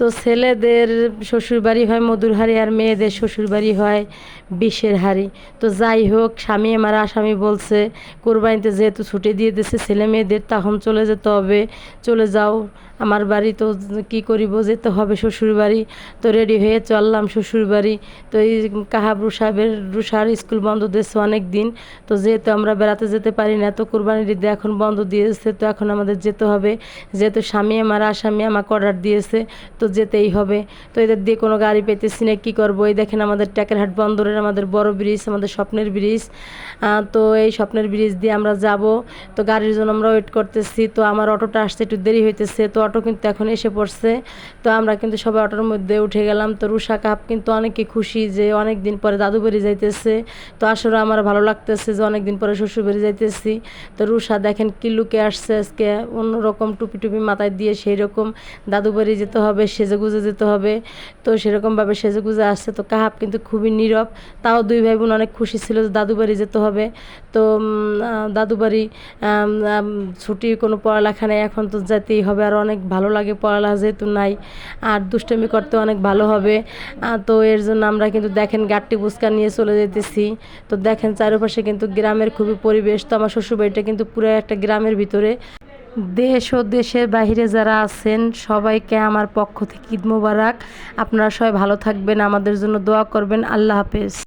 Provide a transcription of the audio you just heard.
তো ছেলেদের শ্বশুরবাড়ি হয়, মধুরহারি আর মেয়েদের শ্বশুরবাড়ি হয় বিষের হাড়ি। তো যাই হোক, স্বামী আমার আসামি বলছে, কোরবানিতে যেহেতু ছুটি দিয়ে দিচ্ছে ছেলে মেয়েদের, তখন চলে যেতে হবে। চলে যাও, আমার বাড়ি তো কী করিব, যেতে হবে শ্বশুর বাড়ি তো রেডি হয়ে চললাম শ্বশুর বাড়ি তো এই কাহাবরু সাহেবের রুষার স্কুল বন্ধ দিয়েছে অনেক দিন তো যেহেতু আমরা বেড়াতে যেতে পারি না, তো কোরবানির ঈদে এখন বন্ধ দিয়েছে, তো এখন আমাদের যেতে হবে। যেহেতু স্বামী আমার আসামি, আমাকে অর্ডার দিয়েছে, তো যেতেই হবে। তো এদের দিয়ে কোনো গাড়ি পেতেছি না, কী করব? এই দেখেন আমাদের ট্যাকেরহাট বন্দরের আমাদের বড় ব্রিজ, আমাদের স্বপ্নের ব্রিজ। তো এই স্বপ্নের ব্রিজ দিয়ে আমরা যাব। তো গাড়ির জন্য আমরা ওয়েট করতেছি। তো আমার অটোটা আসতে একটু দেরি হইতেছে। তো অটো কিন্তু এখন এসে পড়ছে। তো আমরা কিন্তু সবাই অটোর মধ্যে উঠে গেলাম। তো রুষা কাপ কিন্তু অনেকে খুশি যে অনেক দিন পরে দাদু বাড়ি যাইতেছে। তো আসলে আমার ভালো লাগতেছে যে অনেক দিন পরে শ্বশুর বাড়ি যাইতেছি। তো রুষা দেখেন কি লুকে আসছে আজকে। অন্যরকম টুপি টুপি মাথায় দিয়ে সেই রকম দাদু বাড়ি যেতে হবে সেজে গুজে যেতে হবে। তো সেরকমভাবে সেজে গুজে আসছে। তো কাহাব কিন্তু খুবই নীরব। তাও দুই ভাই বোন অনেক খুশি ছিল যে দাদু বাড়ি যেতে হবে। তো দাদু বাড়ি ছুটি, কোনো পড়ালেখা নেই। এখন তো যেতেই হবে। আর অনেক ভালো লাগে পড়ালেখা, যেহেতু নাই। আর দুষ্টামি করতে অনেক ভালো হবে। তো এর জন্য আমরা কিন্তু দেখেন গাট্টি বুসকা নিয়ে চলে যেতেছি। তো দেখেন চারপাশে কিন্তু গ্রামের খুবই পরিবেশ। তো আমার শ্বশুরবাড়িটা কিন্তু পুরো একটা গ্রামের ভিতরে। দেশ ও দেশের বাহিরে যারা আছেন, সবাইকে আমার পক্ষ থেকে ঈদ মোবারক। আপনারা সবাই ভালো থাকবেন, আমাদের জন্য দোয়া করবেন। আল্লাহ হাফেজ।